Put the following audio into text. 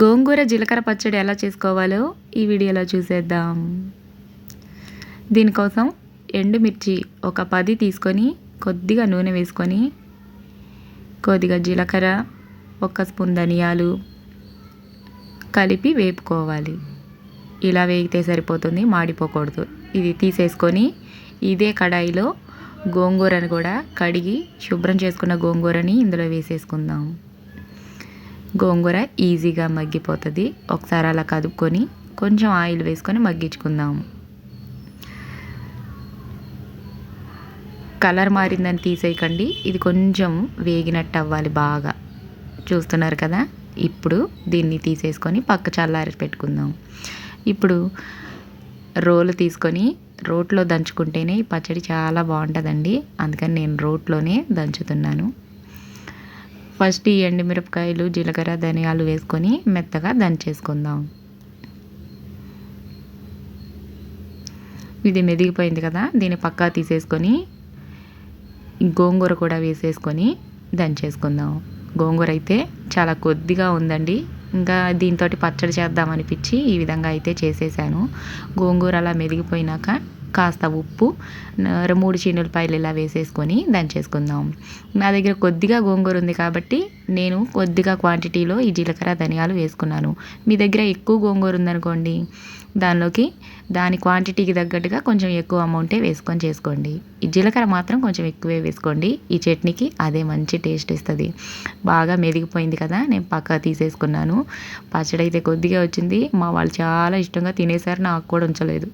గోంగూర జీలకర్ర పచ్చడి ఎలా చేసుకోవాలో ఈ వీడియోలో చూసేద్దాం. దీనికోసం ఎండుమిర్చి ఒక పది తీసుకొని కొద్దిగా నూనె వేసుకొని కొద్దిగా జీలకర్ర ఒక స్పూన్ ధనియాలు కలిపి వేపుకోవాలి. ఇలా వేగితే సరిపోతుంది మాడిపోకూడదు. ఇది తీసేసుకొని ఇదే కడాయిలో గోంగూరని కూడా కడిగి శుభ్రం చేసుకున్న గోంగూరని ఇందులో వేసేసుకుందాం. గోంగూర ఈజీగా మగ్గిపోతుంది. ఒకసారి అలా కదుపుకొని కొంచెం ఆయిల్ వేసుకొని మగ్గించుకుందాం. కలర్ మారిందని తీసేయకండి. ఇది కొంచెం వేగినట్టు అవ్వాలి బాగా. చూస్తున్నారు కదా? ఇప్పుడు దీన్ని తీసేసుకొని పక్క చల్లారి పెట్టుకుందాం. ఇప్పుడు రోలు తీసుకొని రోట్లో దంచుకుంటేనే ఈ పచ్చడి చాలా బాగుంటుందండి. అందుకని నేను రోట్లోనే దంచుతున్నాను. ఫస్ట్ ఈ ఎండుమిరపకాయలు జీలకర్ర ధనియాలు వేసుకొని మెత్తగా దంచేసుకుందాం ఇది మెదిగిపోయింది కదా దీన్ని పక్కా తీసేసుకొని గోంగూర కూడా వేసేసుకొని దంచేసుకుందాం. గోంగూర అయితే చాలా కొద్దిగా ఉందండి. ఇంకా దీంతో పచ్చడి చేద్దామనిపించి ఈ విధంగా అయితే చేసేసాను. గోంగూర అలా మెదిగిపోయినాక కాస్త ఉప్పు మూడు చీనులపాయలు ఇలా వేసేసుకొని దంచేసుకుందాం నా దగ్గర కొద్దిగా గోంగూర ఉంది కాబట్టి నేను కొద్దిగా క్వాంటిటీలో ఈ జీలకర్ర ధనియాలు వేసుకున్నాను. మీ దగ్గర ఎక్కువ గోంగూర ఉందనుకోండి దానిలోకి దాని క్వాంటిటీకి తగ్గట్టుగా కొంచెం ఎక్కువ అమౌంటే వేసుకొని చేసుకోండి. ఈ జీలకర్ర మాత్రం కొంచెం ఎక్కువే వేసుకోండి. ఈ చట్నీకి అదే మంచి టేస్ట్ ఇస్తుంది. బాగా మెదిగిపోయింది కదా నేను పక్క తీసేసుకున్నాను. పచ్చడి అయితే కొద్దిగా వచ్చింది. మా వాళ్ళు చాలా ఇష్టంగా తినేసారు నాకు కూడా ఉంచలేదు.